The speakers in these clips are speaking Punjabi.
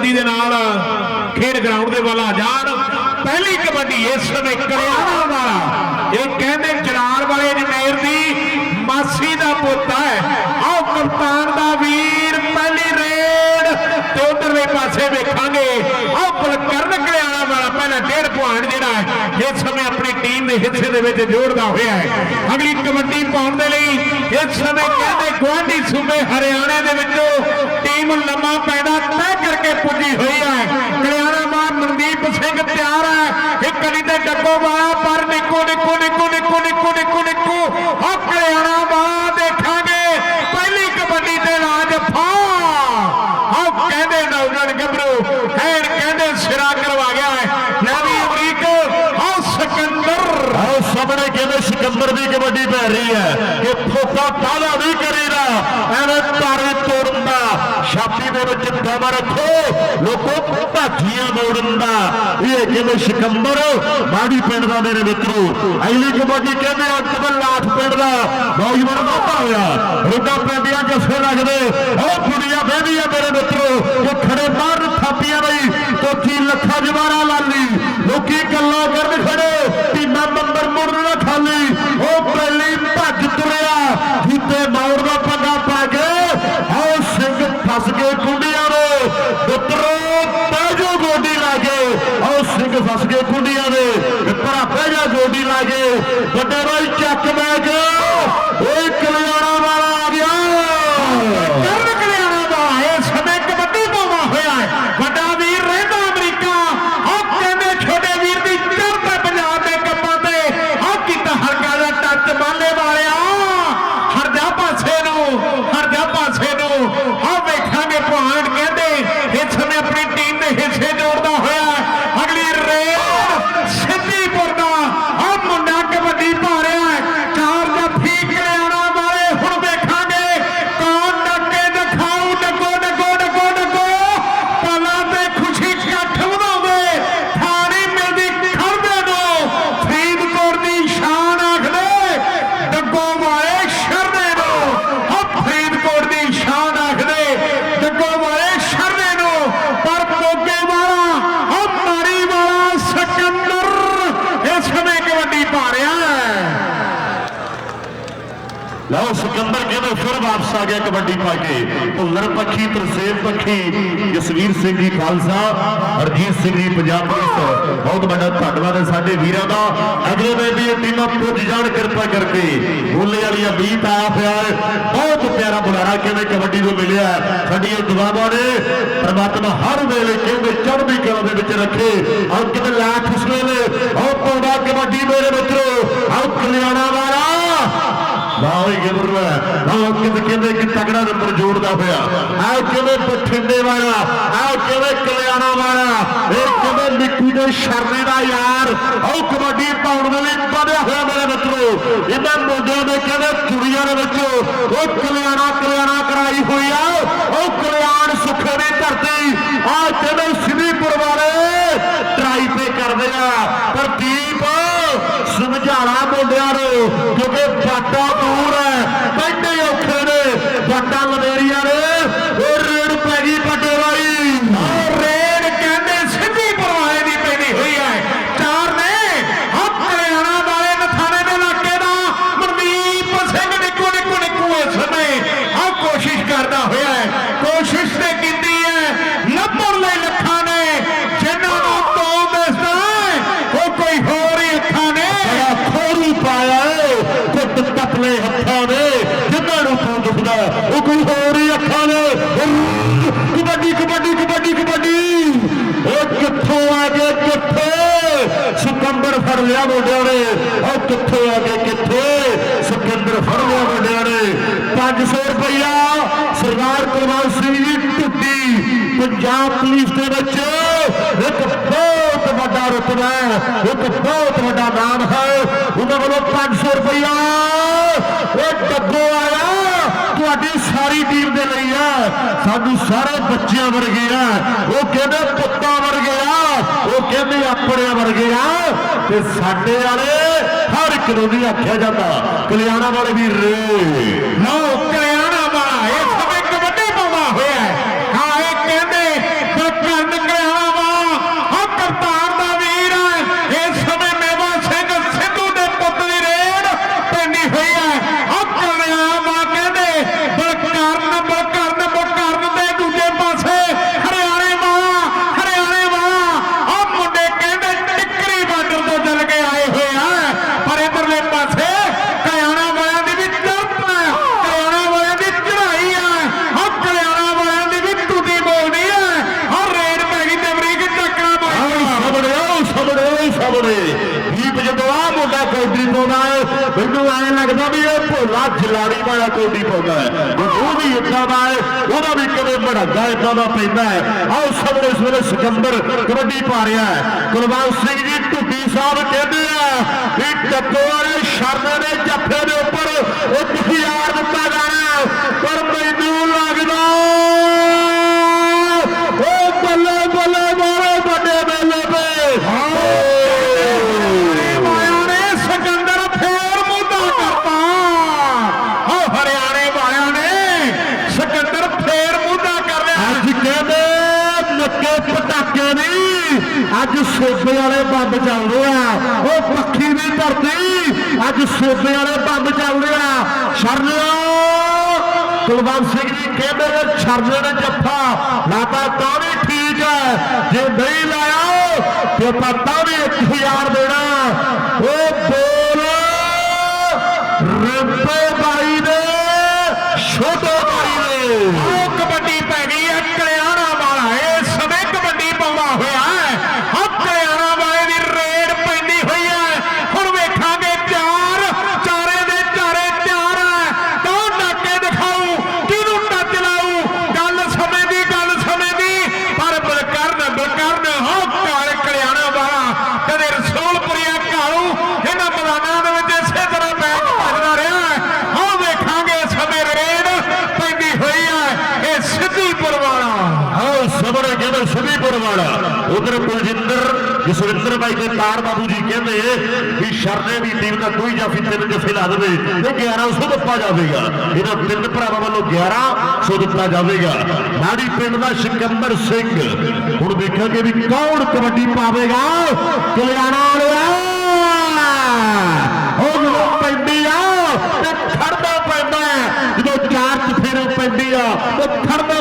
ਜਲਦੀ ਦੇ ਨਾਲ ਖੇਡ ਗਰਾਊਂਡ ਦੇ ਵੱਲ ਆ ਜਾਣ। ਪਹਿਲੀ ਕਬੱਡੀ ਇਸ ਸਮੇਂ ਕਰਿਆਣਾ ਵਾਲਾ ਇਹ ਕਹਿੰਦੇ ਜਲਾਲ ਵਾਲੇ ਜਮੇਰ ਦੀ ਮਾਸੀ ਦਾ ਪੁੱਤ ਹੈ। ਆਓ ਕਪਤਾਨ ਦਾ ਵੀਰ, ਪਹਿਲੀ ਰੇਡ ਤੇ ਉਧਰਲੇ ਪਾਸੇ ਵੇਖਾਂਗੇ। ਆਓ ਕੁਲਕਰਨ ਕਲਿਆਣਾ ਪਹਿਲਾ ਡੇਢ ਪੁਆਇੰਟ ਜਿਹੜਾ ਹੈ, ਇਸ ਸਮੇਂ ਆਪਣੀ ਟੀਮ ਦੇ ਹਿੱਸੇ ਦੇ ਵਿੱਚ ਜੋੜਦਾ ਹੋਇਆ ਹੈ। ਅਗਲੀ ਕਬੱਡੀ ਪਾਉਣ ਦੇ ਲਈ ਇਸ ਸਮੇਂ ਕਹਿੰਦੇ ਗੁਆਂਢੀ ਸੂਬੇ ਹਰਿਆਣੇ ਦੇ ਵਿੱਚੋਂ ਟੀਮ ਲੰਮਾ ਪੈਦਾ ਤੈਅ ਕਰਕੇ ਪੁੱਜੀ ਹੋਈ ਹੈ। ਕਲਿਆਣਾ ਮਾਰ ਮਨਦੀਪ ਸਿੰਘ ਤਿਆਰ ਹੈ। ਇੱਕ ਕਲੀ ਤੇ ਡੱਗੋ ਵਾਲਾ ਪਰ ਨਿੱਕੋ ਨਿੱਕੋ ਨਿੱਕੋ ਨਿੱਕੋ ਨਿੱਕੋ ਆ ਕਲਿਆਣਾ ਵਾਲਾ ਦੇਖਾਂਗੇ ਪਹਿਲੀ ਕਬੱਡੀ ਤੇ ਰਾਜ ਫਾ ਆਹ ਕਹਿੰਦੇ ਨੌਜਵਾਨ ਗੱਭਰੂ ਖੈਰ ਕਹਿੰਦੇ ਸਿਰਾ ਕਰਵਾ ਗਿਆ ਹੈ ਲੈ ਵੀ ਅਮਰੀਕ ਆਹ ਸਿਕੰਦਰ ਆਓ ਸਾਹਮਣੇ ਕਹਿੰਦੇ ਦੀ ਕਬੱਡੀ ਪੈ ਰਹੀ ਹੈ ਕਿ ਫੋਕਾ ਤਾਲਾ ਨਹੀਂ ਕਰੀਦਾ। ਐਵੇਂ ਤਾਰੇ ਤੋੜਨ ਦਾ ਛਾਤੀ ਦੇ ਵਿੱਚ ਦਮ ਰੱਖੋ। ਲੋਕੋ ਭਾਜੀਆਂ ਮੋੜਨ ਦਾ ਇਹ ਕਹਿੰਦੇ ਸਿਕੰਬਰ ਮਾੜੀ ਪਿੰਡ ਦਾ ਮੇਰੇ ਮਿੱਤਰੋ। ਅਗਲੀ ਕਬੱਡੀ ਕਹਿੰਦੇ ਅੰਤਮ ਲਾਠ ਪਿੰਡ ਦਾ। ਨੌਜਵਾਨ ਵਾਧਾ ਹੋਇਆ ਰੁੱਡਾ ਪੈਂਦੀਆਂ ਜੱਫੇ ਲੱਗਦੇ। ਉਹ ਕੁੜੀਆਂ ਬਹਿਦੀਆਂ ਮੇਰੇ ਮਿੱਤਰੋ, ਕਿ ਖੜੇ ਬਾਹਰ ਥਾਪੀਆਂ ਬਈ ਕੋਠੀ ਲੱਖਾਂ ਜਵਾਰਾ ਲਾਲੀ ਲੋਕੀ ਗੱਲਾਂ ਕਰਨ ਖੜੇ। ਟੀਮਾਂ ਨੰਬਰ ਮੁੜਨ ਨਾ ਖਾਲੀ। ਉਹ ਪਹਿਲੀ ਭੱਜ ਤੁਰਿਆ। ਜੀਤੇ ਮੌੜ ਦਾ ਪੰਗਾ ਪਾ ਕੇ ਆਓ ਸਿੰਘ ਫਸ ਗਏ ਕੁੰਡੀਆਂ ਦੇ। ਪੁੱਤਰੋ ਪੈਜੋ ਗੋਡੀ ਲਾਗੇ ਆਓ ਸਿੰਘ ਫਸ ਗਏ ਕੁੰਡੀਆਂ ਦੇ। ਭਰਾ ਬਹਿਜਾ ਗੋਡੀ ਲਾਗੇ ਵੱਡੇ ਭਾਈ ਚੱਕ ਮੈਂ ਓਏ ਕਲਿਆਣਾ ਵਾਲਾ ਆ ਗਿਆ ਕਰਨ ਕਲਿਆਣਾ ਦਾ ਇਹ ਸਮੇਂ ਕਬੱਡੀ ਪਾਵਾ ਹੋਇਆ ਹੈ ਵੱਡਾ ਵੀਰ ਰਹਿੰਦਾ ਅਮਰੀਕਾ ਆਹ ਕਹਿੰਦੇ ਛੋਟੇ ਵੀਰ ਦੀ ਚੜ੍ਹਦਾ ਪੰਜਾਬ ਦੇ ਕੱਪਾਂ ਤੇ ਆਹ ਕੀਤਾ ਹਲਕਾ ਦਾ ਟੱਚ ਮਾਲੇ ਵਾਲਿਆ ਹਰ ਜਾ ਪਾਸੇ ਨੂੰ ਹਰ ਜਾ ਪਾਸੇ ਨੂੰ ਆਹ ਵੇਖਾਂਗੇ ਪੁਆਇੰਟ ਕਹਿੰਦੇ ਇਸ ਸਮੇਂ ਆਪਣੀ ਟੀਮ ਦੇ ਹਿੱਸੇ ਜੋੜਦਾ ਹੋਇਆ ਹੈ। ਅਗਲੀ ਰੇਡ ਸਿੱਧੀਪੁਰ ਦਾ ਆਹ ਮੁੰਡਾ ਕਬੱਡੀ ਪਾ ਰਿਹਾ ਹੈ ਚਾਰ ਜੱਫੀ ਕਲਿਆਣਾ ਵਾਲੇ ਹੁਣ ਵੇਖਾਂਗੇ ਕੌਣ ਡੱਕੇ ਦਿਖਾਉ ਡੱਗੋ ਡੱਗੋ ਡੱਗੋ ਡੱਗੋ ਪਲਾਂ ਤੇ ਖੁਸ਼ੀ ਇਕੱਠ ਵਧਾਉਂਦੇ ਥਾਣੀ ਮਿਲਦੀ ਖੜਦੇ ਨੂੰ ਫਰੀਦਕੋਟ ਦੀ ਸ਼ਾਨ ਆਖਦੇ ਡੱਗੋ ਵਾਲੇ ਸ਼ਰਦੇ ਨੂੰ ਹ ਫਰੀਦਕੋਟ ਦੀ ਸ਼ਾਨ ਆਖਦੇ ਡੱਗੋ ਵਾਲੇ ਸ਼ਰਦੇ ਨੂੰ ਪਰ ਮੋਗੇ ਵਾਲਾ ਹ ਮਾਰੀ ਵਾਲਾ ਸਿਕੰਦਰ ਇਸ ਸਮੇਂ ਕਬੱਡੀ ਪਾ ਰਿਹਾ ਹੈ ਲਓ ਸਿਕੰਦਰ ਕਹਿੰਦੇ ਫਿਰ ਵਾਪਸ ਆ ਗਿਆ ਕਬੱਡੀ ਪਾ ਕੇ ਭੁੱਲਰ ਪੱਖੀ, ਤਰਸੇਮ ਪੱਖੀ, ਜਸਵੀਰ ਸਿੰਘ ਜੀ ਖਾਲਸਾ, ਹਰਜੀਤ ਸਿੰਘ ਜੀ ਪੰਜਾਬ ਪੁਲਿਸ। ਬਹੁਤ ਵੱਡਾ ਧੰਨਵਾਦ ਹੈ ਸਾਡੇ ਵੀਰਾਂ ਦਾ। ਅਗਲੇ ਵੇ ਵੀ ਇਹ ਟੀਮਾਂ ਪੁੱਜ ਜਾਣ ਕਿਰਪਾ ਕਰਕੇ। ਬੋਲੇ ਵਾਲੀਆਂ ਮੀਤ ਆਇਆ ਪਿਆ ਬਹੁਤ ਪਿਆਰਾ ਬੁਲਾਰਾ ਕਿਵੇਂ ਕਬੱਡੀ ਨੂੰ ਮਿਲਿਆ ਸਾਡੀਆਂ ਦੁਆਵਾਂ ਨੇ ਪਰਮਾਤਮਾ ਹਰ ਵੇਲੇ ਕਹਿੰਦੇ ਚੜ੍ਹਦੀ ਕਲਾ ਦੇ ਵਿੱਚ ਰੱਖੇ। ਆਹ ਕਿਤੇ ਲਾਖ ਖੁਸ਼ਲੇ ਨੇ। ਆਹ ਪੌੜਾ ਕਬੱਡੀ ਮੇਰੇ ਮਿੱਤਰੋ। ਆਹ ਕਲਿਆਣਾ ਵਾਲਾ। ਵਾਹ ਗਿਬਰ ਆਹ ਕਿਤੇ ਕਹਿੰਦੇ ਕਿ ਤਗੜਾ ਨੰਬਰ ਜੋੜਦਾ ਹੋਇਆ। ਆਹ ਕਿਵੇਂ ਬਠਿੰਡੇ ਵਾਲਾ, ਆਹ ਕਿਵੇਂ ਕਲਿਆਣਾ ਵਾਲਾ, ਇਹ ਕਿਵੇਂ ਨਿੱਕੂ ਦੇ ਸ਼ਰਨੇ ਦਾ ਯਾਰ। ਉਹ ਕਬੱਡੀ ਪਾਉਣ ਦੇ ਲਈ ਵਧਿਆ ਹੋਇਆ ਮੇਰੇ ਮਿੱਤਰੋ। ਇਹਨਾਂ ਮੁੰਡਿਆਂ ਦੇ ਕਹਿੰਦੇ ਕੁੜੀਆਂ ਦੇ ਵਿੱਚ ਉਹ ਕਲਿਆਣਾ ਕਲਿਆਣਾ ਕਰਾਈ ਹੋਈ ਆ। ਉਹ ਕਲਿਆਣ ਸੁੱਖੇ ਦੀ ਧਰਤੀ। ਆਹ ਕਹਿੰਦੇ ਸਿੱਧੀਪੁਰ ਵਾਲੇ ਟਰਾਈ ਤੇ ਕਰਦੇ ਆ। ਪਰ ਦੀਪ ਸਮਝਾਣਾ ਮੁੰਡਿਆਂ ਨੂੰ ਕਿਉਂਕਿ ਬਾਟਾ ਦੂਰ ਹੈ ਪੈਂਦੇ ਔਖੇ ਨੇ ਬਾਟਾ ਲਵੇਰੀਆਂ ਨੇ ਉਹ ਰੇੜ ਪੈ ਗਈ ਵੱਡੇ ਵਾਲੀ ਰੇਡ ਕਹਿੰਦੇ ਸਿੱਧੀ ਪਰਵਾਏ ਦੀ ਪੈਣੀ ਹੋਈ ਹੈ ਚਾਰ ਨੇ ਹੱਥ ਹਰਿਆਣਾ ਵਾਲੇ ਨਥਾਣੇ ਦੇ ਇਲਾਕੇ ਦਾ ਮਨਦੀਪ ਸਿੰਘ ਨਿੱਕੂ ਨਿੱਕੂ ਨਿੱਕੂ ਇਸ ਸਮੇਂ ਆ ਕੋਸ਼ਿਸ਼ ਕਰਦਾ ਹੋਇਆ ਹੈ ਕੋਸ਼ਿਸ਼ ਤੇ ਕੀਤੀ ਹੈ ਲੱਭਣ ਲਈ ਲੱਖਾਂ ਨੇ ਜਿਨ੍ਹਾਂ ਨੂੰ ਤੋਂ ਦਿਸਦਾ ਹੈ ਉਹ ਕੋਈ ਹੋਰ ਹੀ ਅੱਖਾਂ ਨੇ ਬੜਾ ਖੋਰੂ ਪਾਇਆ ਏ ਕੁੱਟ ਤਪਲੇ ਹੱਥਾਂ ਨੇ ਜਿੰਨਾਂ ਨੂੰ ਤੂੰ ਦੁਖਦਾ ਉਹ ਕੋਈ ਹੋਰ ਹੀ ਅੱਖਾਂ ਨੇ ਉੱਰ, ਕਬੱਡੀ ਕਬੱਡੀ ਕਬੱਡੀ ਕਬੱਡੀ ਉਹ ਕਿੱਥੋਂ ਆ ਗਏ ਕਿੱਥੇ ਸਿਕੰਦਰ ਫੜ ਲਿਆ ਮੁੰਡਿਆਂ ਨੇ ਉਹ ਕਿੱਥੋਂ ਆ ਗਏ, ਕਿੱਥੇ? ਸਿਕੰਦਰ ਫੜ ਲਿਆ ਮੁੰਡਿਆਂ ਨੇ। 500 ਰੁਪਇਆ ਸਰਦਾਰ ਕੁਲਵੰਤ ਸਿੰਘ ਜੀ ਟੁੱਟੀ। ਪੰਜਾਬ ਪੁਲਿਸ ਦੇ ਵਿੱਚ ਇੱਕ ਬਹੁਤ ਵੱਡਾ ਰੁਤਬਾ ਹੈ, ਇੱਕ ਬਹੁਤ ਵੱਡਾ ਨਾਮ ਹੈ। ਉਹਨਾਂ ਵੱਲੋਂ 500 ਰੁਪਇਆ ਉਹ ਡੱਬੋ ਆਇਆ, ਤੁਹਾਡੀ ਸਾਰੀ ਟੀਮ ਦੇ ਲਈ ਆ ਸਾਨੂੰ ਸਾਰੇ ਬੱਚਿਆਂ ਵਰਗੇ ਆ ਉਹ ਕਹਿੰਦੇ ਪੁੱਤਾਂ ਵਰਗੇ। ਆ ਉਹ ਕਹਿੰਦੇ ਆਪਣੇ ਵਰਗੇ ਆ ਤੇ ਸਾਡੇ ਵਾਲੇ ਹਰ ਇੱਕ ਨੂੰ ਵੀ ਆਖਿਆ ਜਾਂਦਾ। ਕਲਿਆਣਾ ਵਾਲੇ ਵੀ ਰੇ ਲਓ ਕਲਿਆਣਾ ਕੌਡੀ ਪਾਉਂਦਾ ਹੈ। ਉਹ ਵੀ ਇੱਦਾਂ ਦਾ ਹੈ, ਉਹਦਾ ਵੀ ਕਿਵੇਂ ਮੜਾਗਾ ਇੱਦਾਂ ਦਾ ਪੈਂਦਾ ਹੈ। ਆਓ ਸਾਹਮਣੇ ਇਸ ਵੇਲੇ ਸਿਕੰਦਰ ਕਬੱਡੀ ਪਾ ਰਿਹਾ ਹੈ। ਕੁਲਵੰਤ ਸਿੰਘ ਜੀ, ਢੁੱਡੀ ਸਾਹਿਬ ਕਹਿੰਦੇ ਆ ਵੀ ਟੱਕੋ ਵਾਲੇ ਸ਼ਰਮੇ ਦੇ ਜੱਫੇ ਦੇ ਉੱਪਰ ਇੱਕ ਹਜ਼ਾਰ ਦਿੱਤਾ ਜਾਣਾ ਪਰ ਅੱਜ ਸੋਬੇ ਵਾਲੇ ਬੰਬ ਚੱਲਦੇ ਆ ਉਹ ਪੱਖੀ ਦੀ ਧਰਤੀ ਅੱਜ ਸੋਬੇ ਵਾਲੇ ਬੰਬ ਚੱਲਦੇ ਆ ਸ਼ਰਨਿਓ ਕੁਲਵੰਤ ਸਿੰਘ ਜੀ ਕਹਿੰਦੇ ਨੇ ਛਰਨੇ ਨੇ ਜੱਫਾ। ਲਾਤਾ ਤਾਂ ਵੀ ਠੀਕ ਹੈ। ਜੇ ਨਹੀਂ ਲਾਇਆ, ਤੇ ਆਪਾਂ ਤਾਂ ਵੀ 1000 ਦੇਣਾ। ਉਹ ਬੋਲ ਰਿੰਪੇ ਬਾਈ ਦੇ, ਛੋਟੇ ਬਾਈ ਦੇ ਉਹ ਕਬੱਡੀ ਪੈ ਗਈ ਹੈ ਕਲਿਆਣਾ ਵਾਲਾ ਇਹ ਸਮੇਂ ਕਬੱਡੀ ਪਾਉਂਦਾ ਹੋਇਆ ਹੈ ਆ ਕਲਿਆਣਾ ਵਾਲੇ ਦੀ ਰੇਡ ਪੈਂਦੀ ਹੋਈ ਹੈ ਹੁਣ ਵੇਖਾਂਗੇ ਚਾਰ ਚਾਰੇ ਦੇ ਚਾਰੇ ਚਾਰ ਹੈ ਕੌਣ ਨਾਕੇ ਦਿਖਾਊ ਕਿਹਨੂੰ ਟੱਚ ਲਾਊ ਗੱਲ ਸਮੇਂ ਦੀ ਗੱਲ ਸਮੇਂ ਦੀ ਪਰ ਬਲਕਰਨ ਬਲਕਰਨ ਹੋ ਕਾਲ ਕਲਿਆਣਾ ਵਾਲਾ ਕਦੇ ਰਸੂਲਪੁਰੀਆ ਘਾਲੂ ਇਹਨਾਂ ਮੈਦਾਨਾਂ ਦੇ ਵਿੱਚ ਇਸੇ ਤਰ੍ਹਾਂ ਬੈਠ ਭੱਜਦਾ ਰਿਹਾ ਹੈ ਆਹ ਵੇਖਾਂਗੇ ਸਮੇਂ ਰੇਡ ਪੈਂਦੀ ਹੋਈ ਹੈ ਇਹ ਸਿੱਧੀਪੁਰ ਵਾਲਾ ਆਓ ਸਬਰ ਵਾਲਾ। ਉਧਰ ਕੁਲਜਿੰਦਰ, ਜਸਵਿੰਦਰ ਬਾਈ ਦੇ ਤਾਰ ਬਾਬੂ ਜੀ ਕਹਿੰਦੇ ਵੀ ਸ਼ਰਨੇ ਦੀ ਟੀਮ ਦਾ ਕੋਈ ਜਾਫੀ ਤਿੰਨ ਜਫੇ ਲਾ ਦੇਵੇ ਤੇ 1100 ਦਿੱਤਾ ਜਾਵੇਗਾ। ਇਹਨਾਂ ਤਿੰਨ ਭਰਾਵਾਂ ਵੱਲੋਂ 1100 ਦਿੱਤਾ ਜਾਵੇਗਾ। ਮਾੜੀ ਪਿੰਡ ਦਾ ਸਿਕੰਦਰ ਸਿੰਘ। ਹੁਣ ਦੇਖਾਂਗੇ ਵੀ ਕੌਣ ਕਬੱਡੀ ਪਾਵੇਗਾ। ਕਲਿਆਣਾ ਵਾਲਿਆ। ਉਹ ਜਦੋਂ ਪੈਂਦੀ ਆ, ਤੇ ਖੜਦਾ ਪੈਂਦਾ ਜਦੋਂ ਚਾਰ ਚਫੇਰੇ ਪੈਂਦੀ ਆ ਤੇ ਖੜਦਾ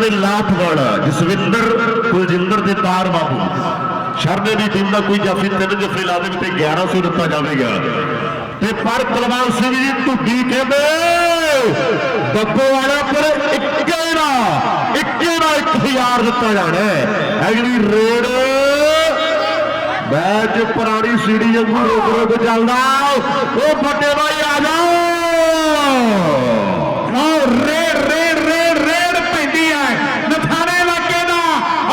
ਅੰਕਿਤ ਕਹਿੰਦੇ ਜਸਵਿੰਦਰ ਕੁਲਜਿੰਦਰ ਦੇ ਤਾਰ ਬਾਬੂ ਸ਼ਰਨੇ ਦੀ ਟੀਮ ਦਾ ਕੋਈ ਜਾਫੀ ਤਿੰਨ ਜਫੇ ਲਾ ਦੇਵੇ ਤੇ 1100 ਦਿੱਤਾ ਜਾਵੇਗਾ। ਤੇ ਪਰ ਕੁਲਵੰਤ ਸਿੰਘ ਜੀ ਢੁੱਡੀ ਕਹਿੰਦੇ ਦੱਬੋ ਵਾਲਾ ਪਰ ਇੱਕੇ ਦਾ ਇੱਕੇ ਦਾ 1000 ਦਿੱਤਾ ਜਾਣਾ ਹੈ। ਅਗਲੀ ਰੇਡ, ਮੈਚ ਪੁਰਾਣੀ ਸੀੜੀ ਵਾਂਗੂ ਰੋਕ ਰੋਕ ਚੱਲਦਾ। ਉਹ ਵੱਡੇ ਭਾਈ ਆ ਜਾ ਆਹ ਰੇਡ ਰੇਡ ਰੇਡ ਰੇਡ ਪੈਂਦੀ ਹੈ ਨਥਾਣੇ ਇਲਾਕੇ ਦਾ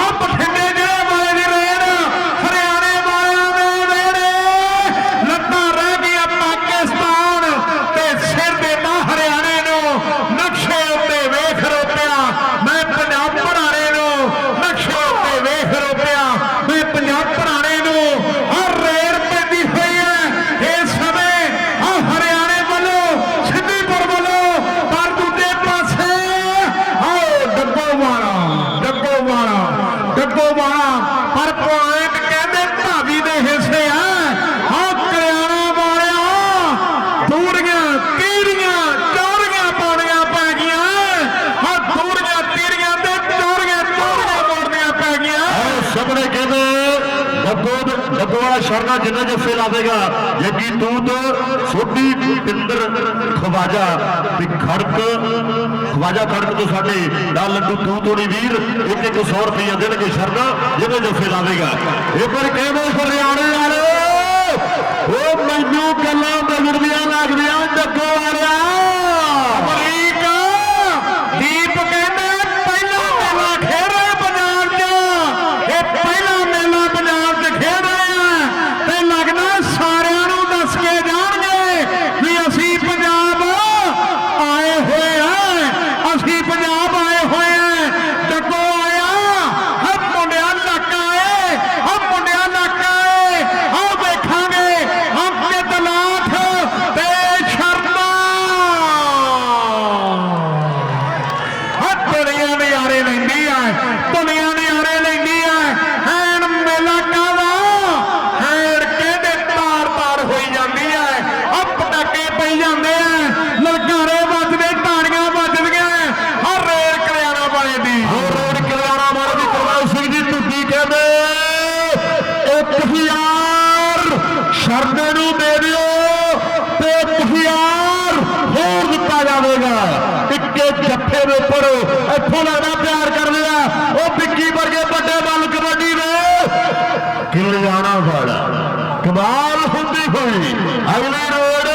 ਆਹ ਬਠਿੰਡੇ ਜ਼ਿਲ੍ਹੇ ਵਾਲੇ ਦੀ ਰੇਡ ਹਰਿਆਣੇ ਵਾਲਿਆਂ ਦੇ ਰੇੜੇ ਲੱਤਾਂ ਰਹਿ ਗਈਆਂ ਪਾਕਿਸਤਾਨ ਤੇ ਸਿਰ ਦੇ ਮਾ ਹਰਿਆਣੇ ਨੂੰ ਨਕਸ਼ੇ ਉੱਤੇ ਵੇਖ ਰੋਪਿਆ ਮੈਂ ਪੰਜਾਬ ਭਰਾਣੇ ਨੂੰ ਨਕਸ਼ੇ ਉੱਤੇ ਵੇਖ ਰੋਪਿਆ ਮੈਂ ਪੰਜਾਬ ਭਰਾਣੇ ਨੂੰ ਆਹ ਰੇਡ ਪੈਂਦੀ ਹੋਈ ਹੈ ਇਸ ਸਮੇਂ ਆਹ ਹਰਿਆਣੇ ਵੱਲ ਵਾਲਾ ਸ਼ਰਨਾ ਜਿੰਨਾ ਜੱਫੇ ਲਾਵੇਗਾ ਜੱਗੀ ਤੂਤ ਸੋਢੀ ਪਿੰਦਰ ਖਵਾਜਾ ਤੇ ਖੜਕ, ਖਵਾਜਾ ਖੜਕ ਤੋਂ ਸਾਡੇ ਨਾਲ ਲੱਡੂ ਤੂਤ ਹੋਣੀ ਵੀਰ, ਇੱਕ ਇੱਕ 100 ਰੁਪਏ ਦੇਣਗੇ ਸ਼ਰਨਾ ਜਿੰਨਾ ਜੱਫੇ ਲਾਵੇਗਾ ਇੱਕ ਵਾਰ ਕਹਿੰਦੇ ਹਰਿਆਣੇ ਵਾਲੇ ਉਹ ਮੈਨੂੰ ਗੱਲਾਂ ਬਗੜਦੀਆਂ ਲੱਗਦੀਆਂ, ਡੱਗੋ ਵਾਲਿਆ ਅਮਰੀਕ ਦੀਪ ਕਹਿੰਦੇ ਪਹਿਲਾ ਮੇਲਾ ਖੇਡ ਰਹੇ ਪੰਜਾਬ 'ਚ ਇਹ ਪਹਿਲਾ ਮੇਲਾ ਪੰਜਾਬ 'ਚ ਖੇਡ ਰਹੇ ਆ ਤੇ ਲੱਗਦਾ ਸਾਰਿਆਂ ਨੂੰ ਦੱਸ ਕੇ ਜਾਣਗੇ ਵੀ ਅਸੀਂ ਪੰਜਾਬ ਆਏ ਹੋਏ ਆ ਅਸੀਂ ਪੰਜਾਬ ਆਏ ਹੋਏ ਆ ਡੱਗੋ ਆਇਆ ਹਮ ਮੁੰਡਿਆਂ ਲੱਕਾ ਏ ਹਮ ਮੁੰਡਿਆਂ ਲੱਕਾ ਏ ਆਓ ਵੇਖਾਂਗੇ ਹਮ ਕੇ ਦਲਾਠ ਤੇ ਸ਼ਰਮਾ ਹਾਂ ਦੁਨੀਆ ਨਜ਼ਾਰੇ ਲੈਂਦੀ ਆ ਦੁਨੀਆ ਨਜ਼ਾਰੇ ਲੈਂਦੀ ਆ ਹੈਨ ਮੇਲਾ ਕਾਵਾ ਹੈਨ ਕਹਿੰਦੇ ਤਾਰ ਤਾਰ ਹੋਈ ਜਾਂਦੀ ਆ ਆ ਪਟਾਕੇ ਪਈ ਜਾਂਦੇ ਆ ਲਲਕਾਰੇ ਵੱਜਦੇ ਤਾੜੀਆਂ ਵੱਜਦੀਆਂ ਹਰ ਰੇਲ ਕਲਿਆਣਾ ਵਾਲੇ ਦੀ ਹੋਰ ਰੋਡ ਕਿਨਾਰਾ ਮਾਰ ਦੀ ਕਰਵਾਲ ਸਿੰਘ ਜੀ ਟੁੱਟੀ ਕਹਿੰਦੇ 1000 ਸ਼ਰਦੇ ਨੂੰ ਦੇ ਦਿਓ ਤੇ 1000 ਹੋਰ ਦਿੱਤਾ ਜਾਵੇਗਾ ਇੱਕੇ ਜੱਫੇ ਦੇ ਉੱਪਰ ਇੱਥੋਂ ਲੱਗਦਾ ਪਿਆਰ ਕਰਦੇ ਆ ਉਹ ਵਿੱਕੀ ਵਰਗੇ ਵੱਡੇ ਬਲ ਕਬੱਡੀ ਦੇ ਕਿਲਿਆਣਾ ਵਾਲਾ ਕਮਾਲ ਹੁੰਦੀ ਹੋਈ ਅਗਲੀ ਰੋਡ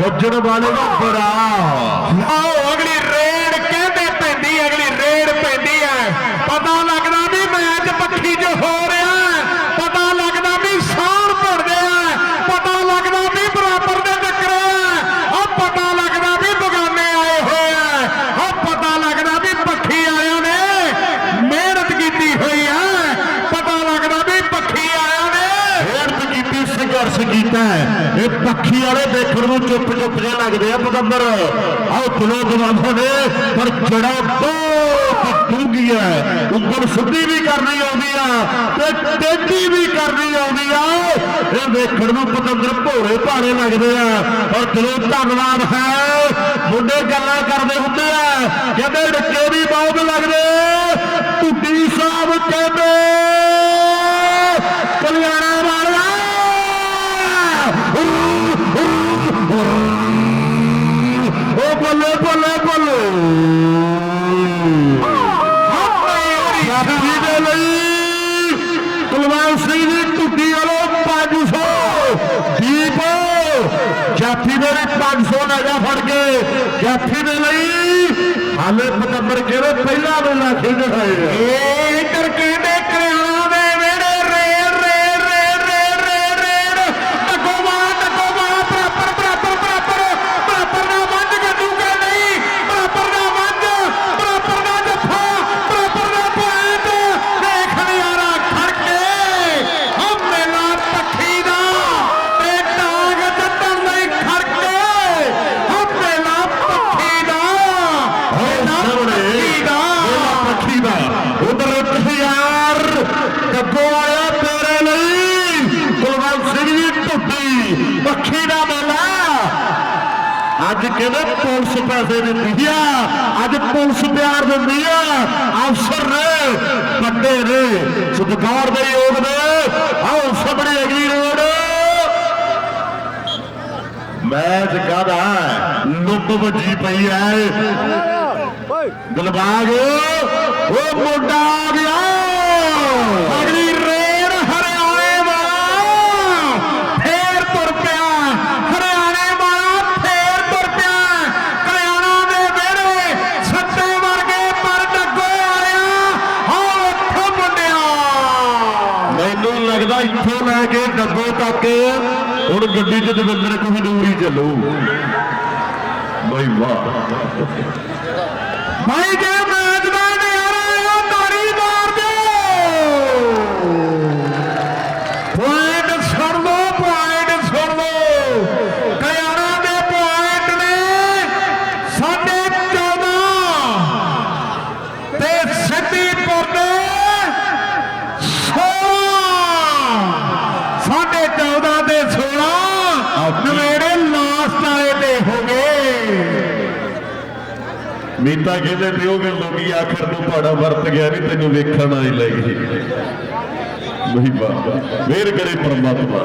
ਗੱਜਣ ਵਾਲੇ ਦਾ ਬੜਾ ਆਓ ਅਗਲੀ ਰੇਡ ਕਹਿੰਦੇ ਪੈਂਦੀ ਅਗਲੀ ਰੇਡ ਪੈਂਦੀ ਐ ਪਤਾ ਲੱਗਦਾ ਵੀ ਮੈਚ ਪੱਖੀ 'ਚ ਹੋ ਰਿਹਾ ਹੈ। ਪਤਾ ਲੱਗਦਾ ਵੀ ਸਾਣ ਭੜਦੇ ਆ ਪਤਾ ਲੱਗਦਾ ਵੀ ਬਰਾਬਰ ਦੇ ਟੱਕਰੇ ਆ ਆ ਪਤਾ ਲੱਗਦਾ ਵੀ ਬਗਾਨੇ ਆਏ ਹੋਏ ਆ ਆ ਪਤਾ ਲੱਗਦਾ ਵੀ ਪੱਖੀ ਵਾਲਿਆਂ ਨੇ ਮਿਹਨਤ ਕੀਤੀ ਹੋਈ ਆ ਪਤਾ ਲੱਗਦਾ ਵੀ ਪੱਖੀ ਵਾਲਿਆਂ ਨੇ ਮਿਹਨਤ ਕੀਤੀ ਸੰਘਰਸ਼ ਕੀਤਾ ਹੈ। ਇਹ ਪੱਖੀ ਵਾਲੇ ਦੇਖਣ ਨੂੰ ਚੁੱਪ ਚੁੱਪ ਜਿਹੇ ਲੱਗਦੇ ਆ ਪਗੰਬਰ। ਆਓ ਦਿਲੋਂ ਗਵਾਉਂਦੇ ਨੇ, ਪਰ ਜੜਾ ਬਹੁਤ ਡੂੰਗੀ ਹੈ ਉਂਗਲ ਸਿੱਧੀ ਵੀ ਕਰਨੀ ਆਉਂਦੀ ਆ ਤੇ ਟੇਢੀ ਵੀ ਕਰਨੀ ਆਉਂਦੀ ਆ। ਇਹ ਵੇਖਣ ਨੂੰ ਪਤੰਦਰ ਭੋਰੇ ਭਾਰੇ ਲੱਗਦੇ ਆ, ਪਰ ਦਿਲੋਂ ਧੰਨਵਾਦ ਹੈ। ਮੁੰਡੇ ਗੱਲਾਂ ਕਰਦੇ ਹੁੰਦੇ ਆ, ਕਹਿੰਦੇ ਡੱਕੇ ਵੀ ਬਹੁਤ ਲੱਗਦੇ। ਟੁੱਟੀ ਸਾਹਿਬ ਕਹਿੰਦੇ 500 ਫੜ ਕੇ ਜਾਫੀ ਦੇ ਲਈ ਹਾਲੇ ਪਤੰਬਰ ਕਿਹੜੇ ਪਹਿਲਾ ਵੇਲਾ ਖੇਡ ਰਹੇ ਆ? ਇਹ ਇੱਧਰ ਦੇ ਕਹਿੰਦੇ ਪੁਲਿਸ ਪੈਸੇ ਦਿੰਦੀ ਆ। ਅੱਜ ਪੁਲਿਸ ਪਿਆਰ ਦਿੰਦੀ ਆ। ਅਫਸਰ ਨੇ, ਵੱਡੇ ਨੇ ਸਤਿਕਾਰ ਦੇ ਯੋਗ ਨੇ। ਆਓ ਸਾਹਮਣੇ ਅਗਲੀ ਰੋਡ। ਮੈਚ ਕਾਦਾ ਲੁੱਟ ਵੱਜੀ ਪਈ ਐ। ਦਿਲਬਾਗ, ਉਹ ਮੁੰਡਾ ਆ ਗਿਆ। ਅਗਲੀ ਰੇਡ ਹਰਿਆਣੇ ਵਾਲਾ ਫੇਰ ਤੁਰ ਪਿਆ ਹਰਿਆਣੇ ਵਾਲਾ ਫੇਰ ਤੁਰ ਪਿਆ ਕਲਿਆਣਾ ਦੇ ਵਿਹੜੇ ਸੱਤੇ ਵਰਗੇ ਪਰ ਡੱਗੋ ਆਇਆ ਹੋ ਉੱਠ ਮੁੰਡਿਆ ਮੈਨੂੰ ਲੱਗਦਾ ਇੱਥੋਂ ਲੈ ਕੇ ਡੱਬੋ ਤੱਕ ਹੁਣ ਗੱਡੀ 'ਚ ਦਵਿੰਦਰ ਕੋਈ ਦੂਰ ਹੀ ਚੱਲੂ। ਬਈ ਵਾਹ। ਭਾਈ ਜੇ ਮੀਤਾ ਕਹਿੰਦੇ ਤੇ ਉਹ ਗੱਲ ਲੋਕੀ ਆਖਰ ਨੂੰ ਪਾੜਾ ਵਰਤ ਗਿਆ ਨਹੀਂ ਤੈਨੂੰ ਵੇਖਣ ਆਈ ਲੈ ਗਈ ਨਹੀਂ ਬਾ ਮੇਰ ਕਰੇ ਪਰਮਾਤਮਾ।